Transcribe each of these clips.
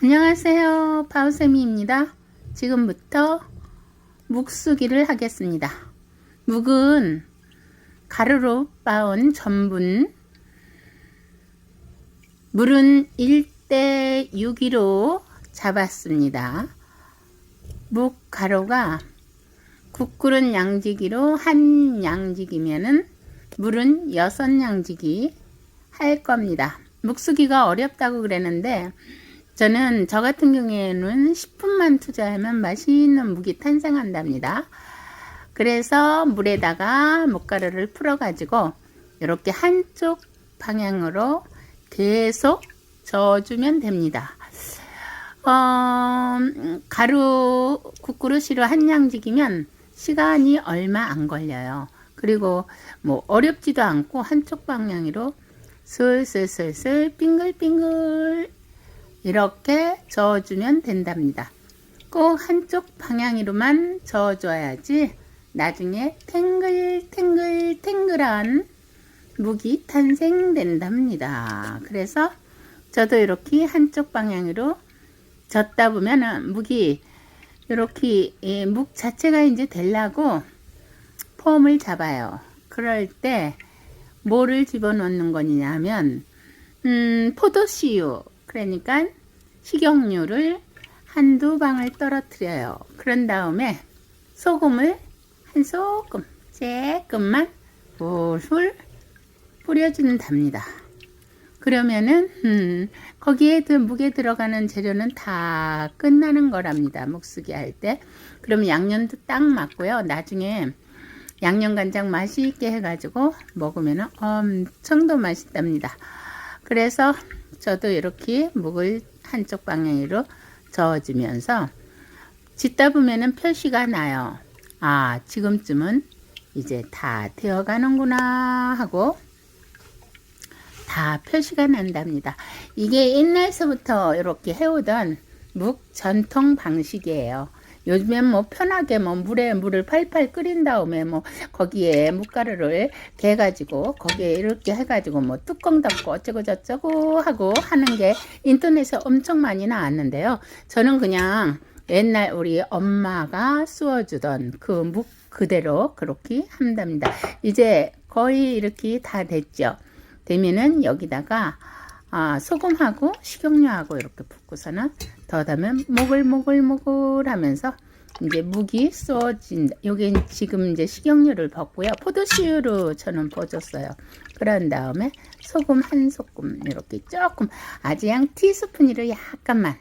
안녕하세요. 파우세미입니다. 지금부터 묵수기를 하겠습니다. 묵은 가루로 빻은 전분, 물은 1대 6으로 잡았습니다. 묵 가루가 국끓은 양지기로 한 양지기면은 물은 6 양지기 할 겁니다. 묵수기가 어렵다고 그랬는데 저는 저 같은 경우에는 10분만 투자하면 맛있는 묵이 탄생한답니다. 그래서 물에다가 묵가루를 풀어가지고 이렇게 한쪽 방향으로 계속 저어주면 됩니다. 어, 가루 국그릇으로 한 양직이면 시간이 얼마 안 걸려요. 그리고 뭐 어렵지도 않고 한쪽 방향으로 슬슬슬슬 빙글빙글 이렇게 저어주면 된답니다. 꼭 한쪽 방향으로만 저어줘야지 나중에 탱글탱글 탱글한 묵이 탄생된답니다. 그래서 저도 이렇게 한쪽 방향으로 젓다 보면은 묵이 이렇게 예, 묵 자체가 이제 되려고 폼을 잡아요. 그럴 때 뭐를 집어넣는 거냐면 음, 포도씨유 그러니까 식용유를 한두 방울 떨어뜨려요. 그런 다음에 소금을 한 소금 조금만 솔솔 뿌려준답니다. 그러면은 음, 거기에 그 묵에 들어가는 재료는 다 끝나는 거랍니다. 묵수기 할 때. 그러면 양념도 딱 맞고요. 나중에 양념 간장 맛있게 해가지고 먹으면 엄청 더 맛있답니다. 그래서 저도 이렇게 묵을 한쪽 방향으로 저어주면서 짓다 보면은 표시가 나요. 아, 지금쯤은 이제 다 되어 가는구나 하고 다 표시가 난답니다. 이게 옛날서부터 이렇게 해오던 묵 전통 방식이에요. 요즘엔 뭐 편하게 뭐 물에 물을 팔팔 끓인 다음에 뭐 거기에 묵가루를 개 가지고 거기에 이렇게 해가지고 뭐 뚜껑 닫고 어쩌고 저쩌고 하고 하는 게 인터넷에 엄청 많이 나왔는데요. 저는 그냥 옛날 우리 엄마가 쑤어주던 그 묵 그대로 그렇게 한답니다. 이제 거의 이렇게 다 됐죠. 되면은 여기다가 아, 소금하고 식용유하고 이렇게 붓고서는 더다면 모글모글모글 하면서 이제 묵이 쏘진다. 요게 지금 이제 식용유를 벗고요. 포도씨유로 저는 벗었어요. 그런 다음에 소금 한 소금 이렇게 조금 아주 양 티스푼으로 약간만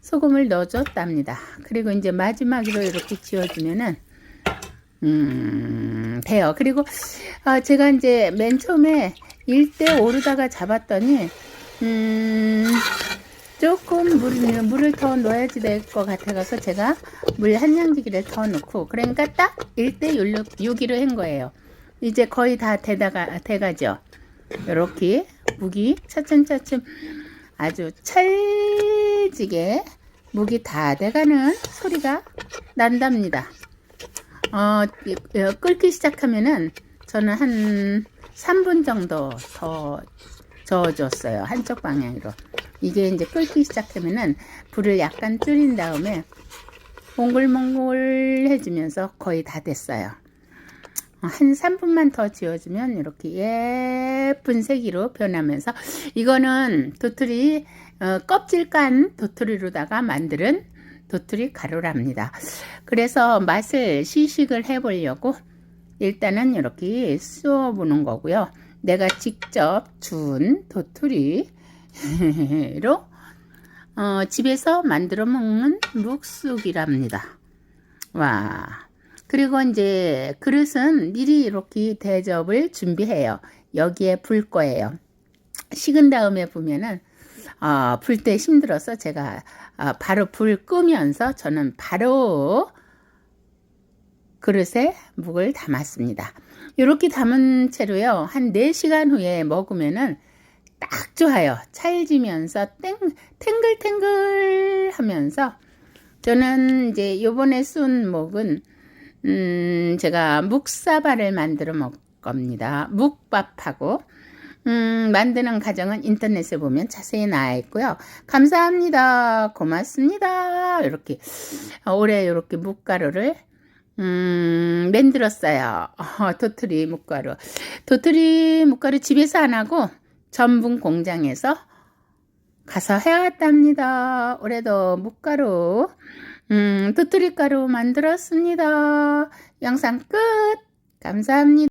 소금을 넣어줬답니다. 그리고 이제 마지막으로 이렇게 지어주면은 음, 돼요. 그리고 어, 제가 이제 맨 처음에 일대 오르다가 잡았더니 음, 조금 물, 물을 더 넣어야지 될 것 같아서 제가 물 한 양지기를 더 넣고 그러니까 딱 1대 6기로 한 거예요. 이제 거의 다 되다가 돼가죠. 이렇게 무기 차츰차츰 아주 찰지게 무기 다 돼가는 소리가 난답니다. 어, 끓기 시작하면은 저는 한 3분 정도 더 저어줬어요. 한쪽 방향으로. 이게 이제 끓기 시작하면은 불을 약간 줄인 다음에 몽글몽글 해주면서 거의 다 됐어요. 한 3분만 더 지어주면 이렇게 예쁜 색으로 변하면서 이거는 도토리 어, 껍질 깐 도토리로다가 만드는 도토리 가루랍니다. 그래서 맛을 시식을 해보려고 일단은 이렇게 쏘어 보는 거고요. 내가 직접 준 도토리로 어, 집에서 만들어 먹는 묵쑥이랍니다. 와. 그리고 이제 그릇은 미리 이렇게 대접을 준비해요. 여기에 불 거예요. 식은 다음에 보면은 어, 불 때 힘들어서 제가 어, 바로 불 끄면서 저는 바로 그릇에 묵을 담았습니다. 이렇게 담은 채로요. 한 4시간 후에 먹으면은 딱 좋아요. 찰지면서 땡, 탱글탱글 하면서 저는 이제 요번에 쓴 묵은 음, 제가 묵사발을 만들어 먹을 겁니다. 묵밥하고 음, 만드는 과정은 인터넷에 보면 자세히 나와 있고요. 감사합니다. 고맙습니다. 이렇게 어, 올해 이렇게 묵가루를 음, 만들었어요. 어, 도토리 묵가루. 도토리 묵가루 집에서 안 하고 전분 공장에서 가서 해왔답니다. 올해도 묵가루, 음, 도토리 가루 만들었습니다. 영상 끝! 감사합니다.